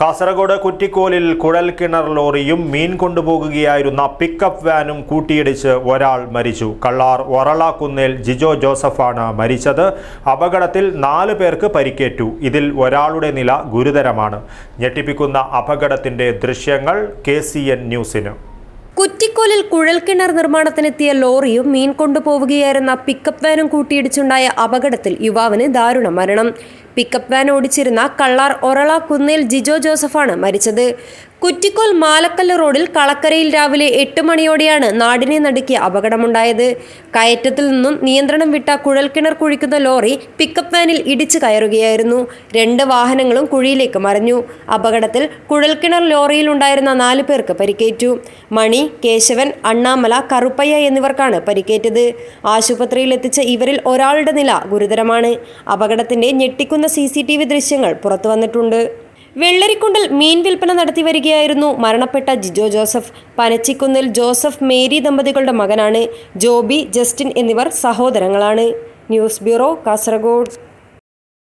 കാസർഗോഡ് കുറ്റിക്കോലിൽ കുഴൽക്കിണർ ലോറിയും മീൻ കൊണ്ടുപോകുകയായിരുന്ന പിക്കപ്പ് വാനും കൂട്ടിയിടിച്ച് ഒരാൾ മരിച്ചു. കള്ളാർ ഒറളാക്കുന്നേൽ ജിജോ ജോസഫാണ് മരിച്ചത്. അപകടത്തിൽ നാല് പേർക്ക് പരിക്കേറ്റു. ഇതിൽ ഒരാളുടെ നില ഗുരുതരമാണ്. ഞെട്ടിപ്പിക്കുന്ന അപകടത്തിന്റെ ദൃശ്യങ്ങൾ കെ ന്യൂസിന്. കുറ്റിക്കോലിൽ കുഴൽക്കിണർ നിർമ്മാണത്തിനെത്തിയ ലോറിയും മീൻ കൊണ്ടുപോവുകയായിരുന്ന പിക്കപ്പ് വാനും കൂട്ടിയിടിച്ചുണ്ടായ അപകടത്തിൽ യുവാവിന് ദാരുണ മരണം. പിക്കപ്പ് വാൻ ഓടിച്ചിരുന്ന കള്ളാർ ഒറള കുന്നേൽ ജിജോ ജോസഫാണ് മരിച്ചത്. കുറ്റിക്കോൽ മാലക്കല്ല് റോഡിൽ കളക്കരയിൽ രാവിലെ എട്ട് മണിയോടെയാണ് നാടിനെ നടുക്കിയ അപകടമുണ്ടായത്. കയറ്റത്തിൽ നിന്നും നിയന്ത്രണം വിട്ട കുഴൽക്കിണർ കുഴിക്കുന്ന ലോറി പിക്കപ്പ് വാനിൽ ഇടിച്ചു കയറുകയായിരുന്നു. രണ്ട് വാഹനങ്ങളും കുഴിയിലേക്ക് മറിഞ്ഞു. അപകടത്തിൽ കുഴൽക്കിണർ ലോറിയിലുണ്ടായിരുന്ന നാല് പേർക്ക് പരിക്കേറ്റു. മണി കേശവൻ അണ്ണാമല കറുപ്പയ്യ എന്നിവർക്കാണ് പരിക്കേറ്റത്. ആശുപത്രിയിൽ എത്തിച്ച ഇവരിൽ ഒരാളുടെ നില ഗുരുതരമാണ്. അപകടത്തിന്റെ ഞെട്ടിക്കുന്ന സി സി ടി വി ദൃശ്യങ്ങൾ പുറത്തു വന്നിട്ടുണ്ട്. വെള്ളരിക്കുണ്ടിൽ മീൻ വിൽപ്പന നടത്തി വരികയായിരുന്നു മരണപ്പെട്ട ജിജോ ജോസഫ്. പനച്ചിക്കുന്നിൽ ജോസഫ് മേരി ദമ്പതികളുടെ മകനാണ്. ജോബി ജസ്റ്റിൻ എന്നിവർ സഹോദരങ്ങളാണ്. News bureau Kasaragod.